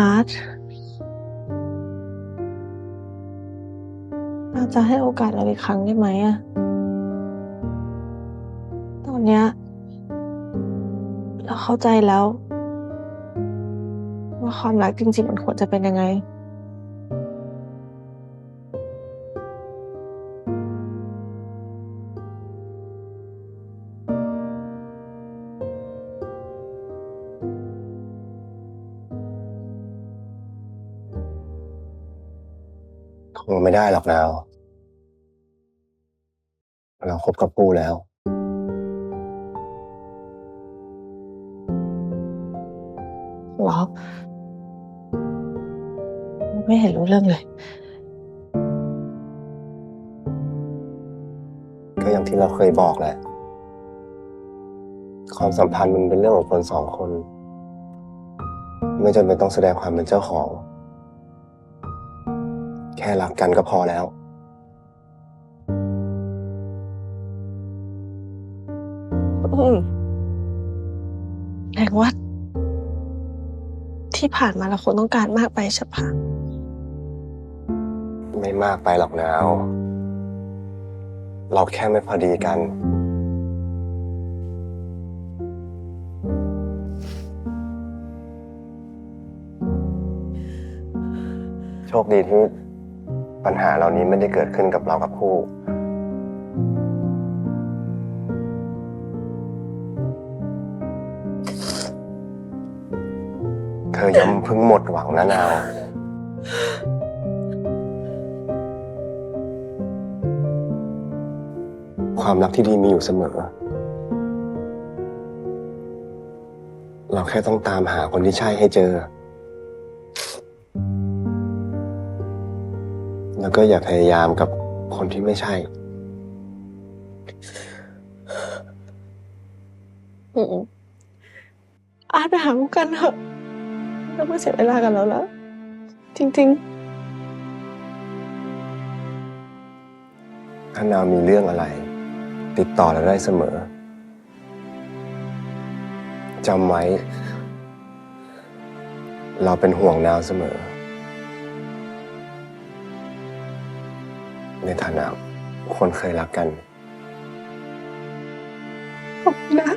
อาร์ตอาจจะให้โอกาสเราอีกครั้งได้ไหมอะตอนเนี้ย เราเข้าใจแล้ว ว่าความรักจริงๆมันควรจะเป็นยังไง คงไม่ได้หรอกนาว เราคบกับปูแล้ว หรอ ไม่เห็นรู้เรื่องเลย ก็อย่างที่เราเคยบอกแหละ ความสัมพันธ์มันเป็นเรื่องของคนสองคน ไม่จำเป็นต้องแสดงความเป็นเจ้าของ แค่รักกันก็พอแล้ว อืมแองว่าที่ผ่านมาเราคงต้องการมากไปใช่ปะไม่มากไปหรอกนาว เราแค่ไม่พอดีกัน โชคดีที่ ปัญหาเหล่านี้ไม่ได้เกิดขึ้นกับเรากับคู่ เธอย้ำเพิ่งหมดหวังนะนาว ความรักที่ดีมีอยู่เสมอ เราแค่ต้องตามหาคนที่ใช่ให้เจอ แล้วก็อย่าพยายามกับคนที่ไม่ใช่ อืมอาร์ตไปหาลูกกันเถอะเราไม่เสียเวลากันแล้วแล้วจริงถ้านาวมีเรื่องอะไร ติดต่อเราได้เสมอจำไว้ เราเป็นห่วงนาวเสมอ ในฐานะคนเคยรักกัน ขอบคุณนะ